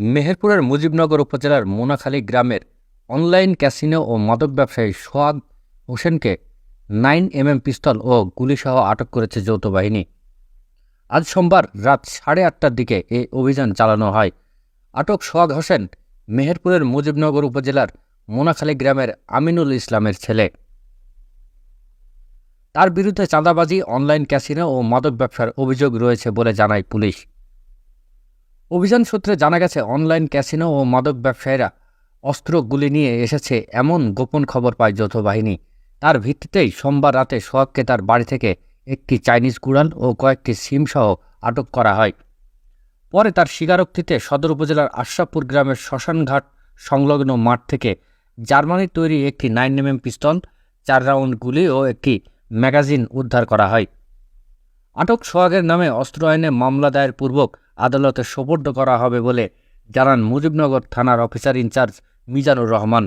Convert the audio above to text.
মেহেরপুরের মুজিবনগর উপজেলার মোনাখালী গ্রামের অনলাইন ক্যাসিনো ও মাদক ব্যবসায়ী সোহাগ হোসেনকে নাইন এমএম পিস্তল ও গুলিসহ আটক করেছে যৌথ বাহিনী। আজ সোমবার রাত সাড়ে আটটার দিকে এই অভিযান চালানো হয়। আটক সোহাগ হোসেন মেহেরপুরের মুজিবনগর উপজেলার মোনাখালী গ্রামের আমিনুল ইসলামের ছেলে। তার বিরুদ্ধে চাঁদাবাজি, অনলাইন ক্যাসিনো ও মাদক ব্যবসার অভিযোগ রয়েছে বলে জানায় পুলিশ। অভিযান সূত্রে জানা গেছে, অনলাইন ক্যাসিনো ও মাদক ব্যবসায়ীরা অস্ত্র গুলি নিয়ে এসেছে এমন গোপন খবর পায় যৌথ বাহিনী। তার ভিত্তিতেই সোমবার রাতে সোহাগকে তার বাড়ি থেকে একটি চাইনিজ কুড়াল ও কয়েকটি সিমসহ আটক করা হয়। পরে তার স্বীকারোক্তিতে সদর উপজেলার আশরাফপুর গ্রামের শ্মশানঘাট সংলগ্ন মাঠ থেকে জার্মানির তৈরি একটি নাইন এমএম পিস্তল, চার রাউন্ড গুলি ও একটি ম্যাগাজিন উদ্ধার করা হয়। আটক সোহাগের নামে অস্ত্র আইনে মামলা দায়ের পূর্বক আদালতে সোপর্দ করা হবে বলে জানান মুজিবনগর থানার অফিসার ইনচার্জ মিজানুর রহমান।